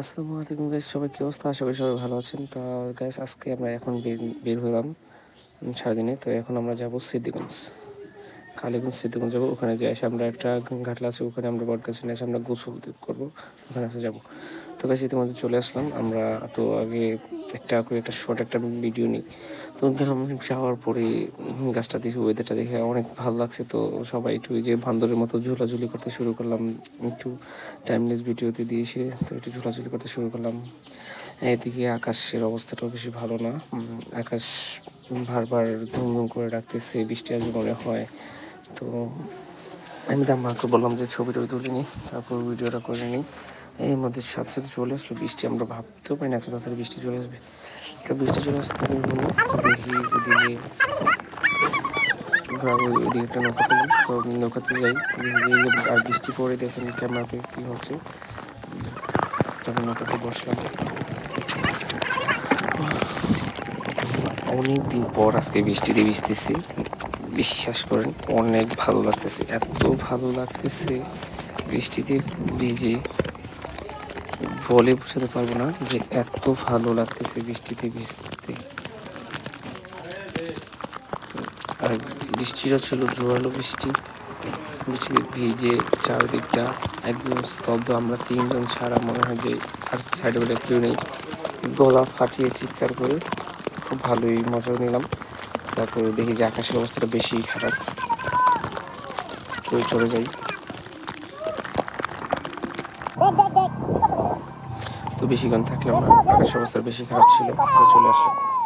আসসালামু আলাইকুম গাইস সবাই কি অবস্থা? আশা করি সবাই ভালো আছেন। তো গাইস আজকে আমরা এখন বের হলাম সারাদিনে। তো এখন আমরা যাব সিদ্দিগঞ্জ। কালীগঞ্জ সিদ্দিগঞ্জ যাব, ওখানে যে এসে আমরা একটা ঘাটলা আছে, ওখানে আমরা বট গাছে এসে আমরা গোসল করব, ওখানে এসে যাব। তো গাইস ইতিমধ্যে চলে আসলাম, আমরা তো আগে একটা করে একটা শর্ট একটা ভিডিও নিই। তো গেলাম যাওয়ার পরে গাছটা দেখে ওয়েদারটা দেখে অনেক ভালো লাগছে, তো সবাই একটু যে বান্দরের মতো ঝোলাঝুলি করতে শুরু করলাম, একটু টাইমলেস ভিডিওতে দিয়েছে তো একটু ঝোলাঝুলি করতে শুরু করলাম। এদিকে আকাশের অবস্থাটাও বেশি ভালো না আকাশ বারবার ঘুম করে রাখতেছে, বৃষ্টি আসবে মনে হয়। তো আমি তো মাকে বললাম যে ছবি টবি তুলে নিই তারপর ভিডিওটা করে নিই। এর মধ্যে সাথে সাথে চলে আসলো বৃষ্টি, আমরা ভাবতেও পারি না এত তাড়াতাড়ি বৃষ্টি চলে আসবে। তো বৃষ্টি চলে আসতে তো দেখি ওদিকে ওদিকে একটা নৌকা পেলাম তো নৌকাতে যাই আর বৃষ্টি পড়ে দেখেন ক্যামেরাতে কী হচ্ছে। তখন নৌকাতে বসলাম। অনেক দিন পর আজকে বৃষ্টিতে ভিজতেছি। বিশ্বাস করেন, অনেক ভালো লাগতেছে, এত ভালো লাগতেছে বৃষ্টিতে ভিজে। বলে বোঝাতে পারব না যে এত ভালো লাগতেছে বৃষ্টিতে ভিজতে। আর বৃষ্টিটা ছিল জোরালো বৃষ্টি। বৃষ্টিতে ভিজে চারিদিকটা একদম স্তব্ধ। আমরা তিনজন ছাড়া মনে হয় যে আর সাইডে বেডে কেউ নেই। গলা ফাটিয়ে চিৎকার করে খুব ভালোই মজা নিলাম। তারপরে দেখি যে আকাশের অবস্থাটা বেশি খারাপ। তো চলে যাই। তো বেশিক্ষণ থাকলাম না। আকাশের অবস্থা বেশি খারাপ ছিল চলে আসলাম।